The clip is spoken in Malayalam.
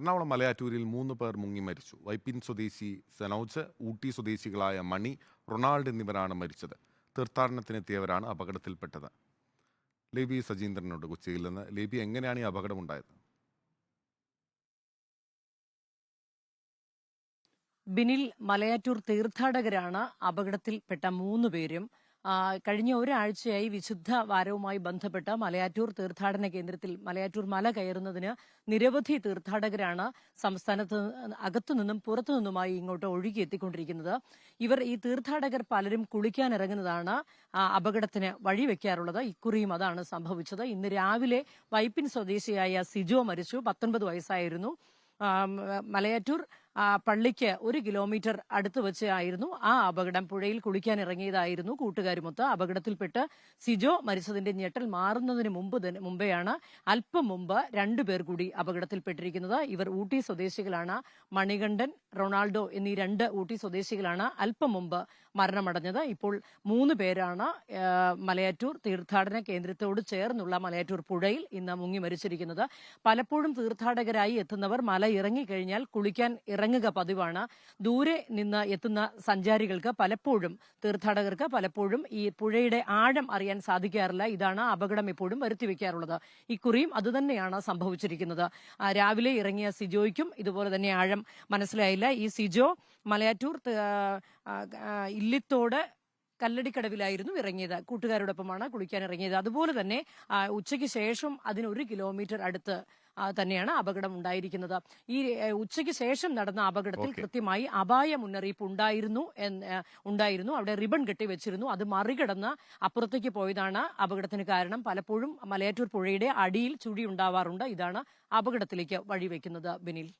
എറണാകുളം മലയാറ്റൂരിൽ മൂന്ന് പേർ മുങ്ങി മരിച്ചു. വൈപ്പിൻ സ്വദേശി സനോജ് ഊട്ടി സ്വദേശികളായ മണി റൊണാൾഡ് എന്നിവരാണ് മരിച്ചത്. തീർത്ഥാടനത്തിനെത്തിയവരാണ് അപകടത്തിൽപ്പെട്ടത്. ലേബി സജീന്ദ്രനുണ്ട് കൊച്ചിയിൽ നിന്ന്. ലേബി എങ്ങനെയാണ് ഈ അപകടമുണ്ടായത്? ബിനിൽ മലയാറ്റൂർ തീർത്ഥാടകരാണ് അപകടത്തിൽപ്പെട്ട മൂന്ന് പേരും കഴിഞ്ഞ ഒരാഴ്ചയായി വിശുദ്ധ വാരവുമായി ബന്ധപ്പെട്ട മലയാറ്റൂർ തീർത്ഥാടന കേന്ദ്രത്തിൽ മലയാറ്റൂർ മല കയറുന്നതിന് നിരവധി തീർത്ഥാടകരാണ് സംസ്ഥാനത്ത് അകത്തു നിന്നും പുറത്തു നിന്നുമായി ഇങ്ങോട്ട് ഒഴുകി എത്തിക്കൊണ്ടിരിക്കുന്നത്. ഇവർ ഈ തീർത്ഥാടകർ പലരും കുളിക്കാനിറങ്ങുന്നതാണ് അപകടത്തിന് വഴിവെക്കാറുള്ളത് ഇക്കുറിയും അതാണ് സംഭവിച്ചത്. ഇന്ന് രാവിലെ വൈപ്പിൻ സ്വദേശിയായ സിജോ മരിച്ചു പത്തൊൻപത് വയസ്സായിരുന്നു. മലയാറ്റൂർ പള്ളിക്ക് ഒരു കിലോമീറ്റർ അടുത്ത് വെച്ച് ആയിരുന്നു ആ അപകടം. പുഴയിൽ കുളിക്കാൻ ഇറങ്ങിയതായിരുന്നു കൂട്ടുകാരുമൊത്ത്. അപകടത്തിൽപ്പെട്ട് സിജോ മരിച്ചതിന്റെ ഞെട്ടൽ മാറുന്നതിന് മുമ്പ് മുമ്പെയാണ് അല്പം മുമ്പ് രണ്ടുപേർ കൂടി അപകടത്തിൽപ്പെട്ടിരിക്കുന്നത്. ഇവർ ഊട്ടി സ്വദേശികളാണ്. മണികണ്ഠൻ റൊണാൾഡോ എന്നീ രണ്ട് ഊട്ടി സ്വദേശികളാണ്. അല്പം മുമ്പ് മരണമടഞ്ഞത്. ഇപ്പോൾ മൂന്ന് പേരാണ് മലയാറ്റൂർ തീർത്ഥാടന കേന്ദ്രത്തോട് ചേർന്നുള്ള മലയാറ്റൂർ പുഴയിൽ ഇന്ന് മുങ്ങി മരിച്ചിരിക്കുന്നത്. പലപ്പോഴും തീർത്ഥാടകരായി എത്തുന്നവർ മല ഇറങ്ങിക്കഴിഞ്ഞാൽ കുളിക്കാൻ ഇറങ്ങുക പതിവാണ്. ദൂരെ നിന്ന് എത്തുന്ന സഞ്ചാരികൾക്ക് പലപ്പോഴും തീർത്ഥാടകർക്ക് പലപ്പോഴും ഈ പുഴയുടെ ആഴം അറിയാൻ സാധിക്കാറില്ല. ഇതാണ് അപകടം എപ്പോഴും വരുത്തിവെക്കാറുള്ളത്. ഇക്കുറിയും അതുതന്നെയാണ് സംഭവിച്ചിരിക്കുന്നത്. രാവിലെ ഇറങ്ങിയ സിജോയ്ക്കും ഇതുപോലെ തന്നെ ആഴം മനസ്സിലായില്ല. ഈ സിജോ മലയാറ്റൂർ ഇല്ലിത്തോട് കല്ലടിക്കടവിലായിരുന്നു ഇറങ്ങിയത്. കൂട്ടുകാരോടൊപ്പമാണ് കുളിക്കാൻ ഇറങ്ങിയത്. അതുപോലെ തന്നെ ഉച്ചയ്ക്ക് ശേഷം അതിന് ഒരു കിലോമീറ്റർ അടുത്ത് തന്നെയാണ് അപകടം ഉണ്ടായിരിക്കുന്നത്. ഈ ഉച്ചയ്ക്ക് ശേഷം നടന്ന അപകടത്തിൽ. കൃത്യമായി അപായ മുന്നറിയിപ്പ് ഉണ്ടായിരുന്നു ഉണ്ടായിരുന്നു. അവിടെ റിബൺ കെട്ടി വെച്ചിരുന്നു. അത് മറികടന്ന് അപ്പുറത്തേക്ക് പോയതാണ് അപകടത്തിന് കാരണം. പലപ്പോഴും മലയാറ്റൂർ പുഴയുടെ അടിയിൽ ചുഴി ഉണ്ടാവാറുണ്ട്. ഇതാണ് അപകടത്തിലേക്ക് വഴിവെക്കുന്നത് ബിനിൽ.